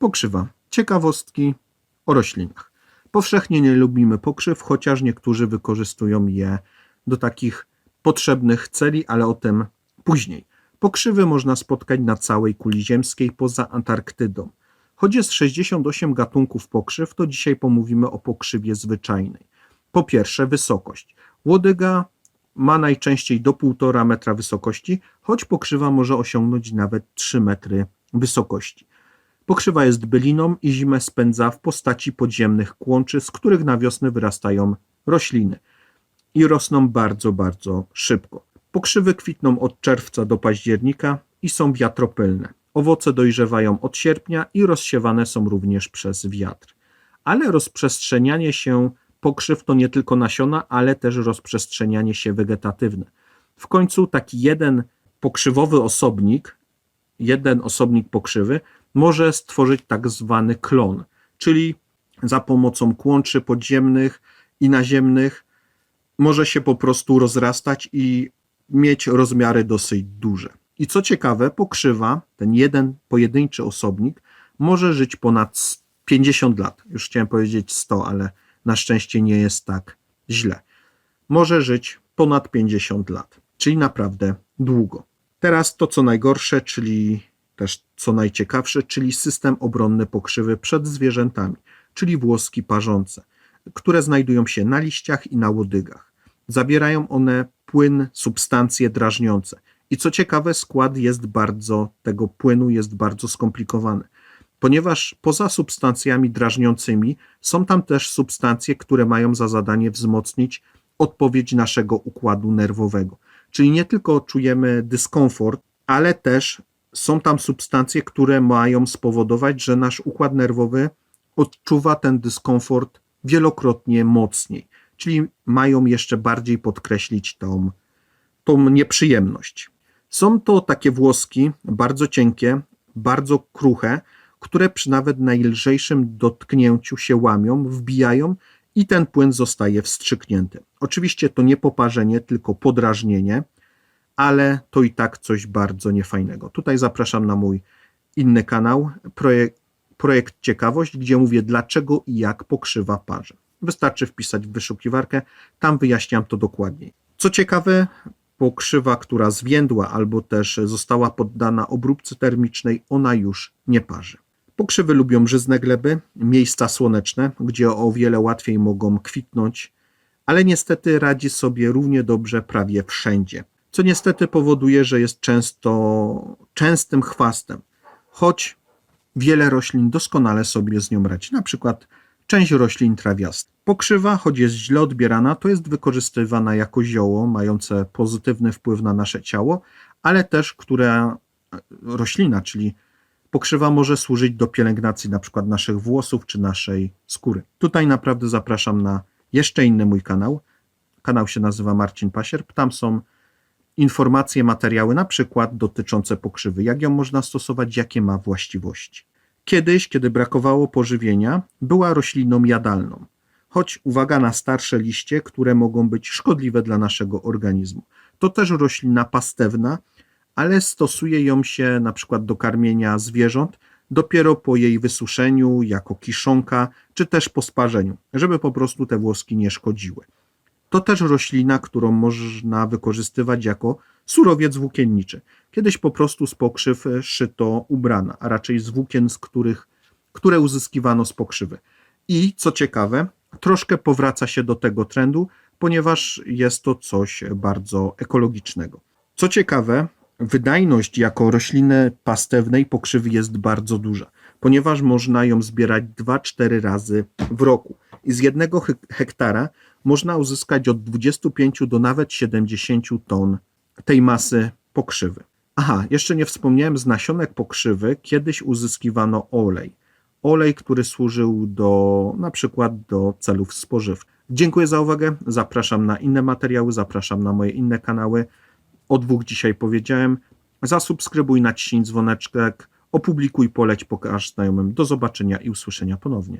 Pokrzywa. Ciekawostki o roślinach. Powszechnie nie lubimy pokrzyw, chociaż niektórzy wykorzystują je do takich potrzebnych celi, ale o tym później. Pokrzywy można spotkać na całej kuli ziemskiej poza Antarktydą. Choć jest 68 gatunków pokrzyw, to dzisiaj pomówimy o pokrzywie zwyczajnej. Po pierwsze, wysokość. Łodyga ma najczęściej do 1,5 metra wysokości, choć pokrzywa może osiągnąć nawet 3 metry wysokości. Pokrzywa jest byliną i zimę spędza w postaci podziemnych kłączy, z których na wiosnę wyrastają rośliny i rosną bardzo, bardzo szybko. Pokrzywy kwitną od czerwca do października i są wiatropylne. Owoce dojrzewają od sierpnia i rozsiewane są również przez wiatr. Ale rozprzestrzenianie się pokrzyw to nie tylko nasiona, ale też rozprzestrzenianie się wegetatywne. W końcu taki jeden pokrzywowy osobnik, jeden osobnik pokrzywy może stworzyć tak zwany klon, czyli za pomocą kłączy podziemnych i naziemnych może się po prostu rozrastać i mieć rozmiary dosyć duże. I co ciekawe, pokrzywa, ten jeden pojedynczy osobnik, może żyć ponad 50 lat. Już chciałem powiedzieć 100, ale na szczęście nie jest tak źle. Może żyć ponad 50 lat, czyli naprawdę długo. Teraz to, co najgorsze, czyli też co najciekawsze, czyli system obronny pokrzywy przed zwierzętami, czyli włoski parzące, które znajdują się na liściach i na łodygach. Zawierają one płyn, substancje drażniące. I co ciekawe, skład jest bardzo, tego płynu jest bardzo skomplikowany, ponieważ poza substancjami drażniącymi są tam też substancje, które mają za zadanie wzmocnić odpowiedź naszego układu nerwowego. Czyli nie tylko czujemy dyskomfort, ale też są tam substancje, które mają spowodować, że nasz układ nerwowy odczuwa ten dyskomfort wielokrotnie mocniej. Czyli mają jeszcze bardziej podkreślić tą, tą nieprzyjemność. Są to takie włoski bardzo cienkie, bardzo kruche, które przy nawet najlżejszym dotknięciu się łamią, wbijają i ten płyn zostaje wstrzyknięty. Oczywiście to nie poparzenie, tylko podrażnienie, ale to i tak coś bardzo niefajnego. Tutaj zapraszam na mój inny kanał, projekt, projekt Ciekawość, gdzie mówię dlaczego i jak pokrzywa parze. Wystarczy wpisać w wyszukiwarkę, tam wyjaśniam to dokładniej. Co ciekawe, pokrzywa, która zwiędła albo też została poddana obróbce termicznej, ona już nie parzy. Pokrzywy lubią żyzne gleby, miejsca słoneczne, gdzie o wiele łatwiej mogą kwitnąć, ale niestety radzi sobie równie dobrze prawie wszędzie, co niestety powoduje, że jest często częstym chwastem, choć wiele roślin doskonale sobie z nią radzi, na przykład część roślin trawiastych. Pokrzywa, choć jest źle odbierana, to jest wykorzystywana jako zioło mające pozytywny wpływ na nasze ciało, ale też która roślina, czyli pokrzywa może służyć do pielęgnacji na przykład naszych włosów czy naszej skóry. Tutaj naprawdę zapraszam na jeszcze inny mój kanał. Kanał się nazywa Marcin Pasierb. Tam są informacje, materiały na przykład dotyczące pokrzywy, jak ją można stosować, jakie ma właściwości. Kiedyś, kiedy brakowało pożywienia, była rośliną jadalną, choć uwaga na starsze liście, które mogą być szkodliwe dla naszego organizmu. To też roślina pastewna, ale stosuje ją się na przykład do karmienia zwierząt dopiero po jej wysuszeniu, jako kiszonka, czy też po sparzeniu, żeby po prostu te włoski nie szkodziły. To też roślina, którą można wykorzystywać jako surowiec włókienniczy. Kiedyś po prostu z pokrzyw szyto ubrana, a raczej z włókien, z których, które uzyskiwano z pokrzywy. I co ciekawe, troszkę powraca się do tego trendu, ponieważ jest to coś bardzo ekologicznego. Co ciekawe, wydajność jako rośliny pastewnej pokrzywy jest bardzo duża, ponieważ można ją zbierać 2-4 razy w roku. I z jednego hektara można uzyskać od 25 do nawet 70 ton tej masy pokrzywy. Aha, jeszcze nie wspomniałem, z nasionek pokrzywy kiedyś uzyskiwano olej. Olej, który służył do na przykład do celów spożywczych. Dziękuję za uwagę. Zapraszam na inne materiały, zapraszam na moje inne kanały. O dwóch dzisiaj powiedziałem. Zasubskrybuj, naciśnij dzwoneczek, opublikuj, poleć, pokaż znajomym. Do zobaczenia i usłyszenia ponownie.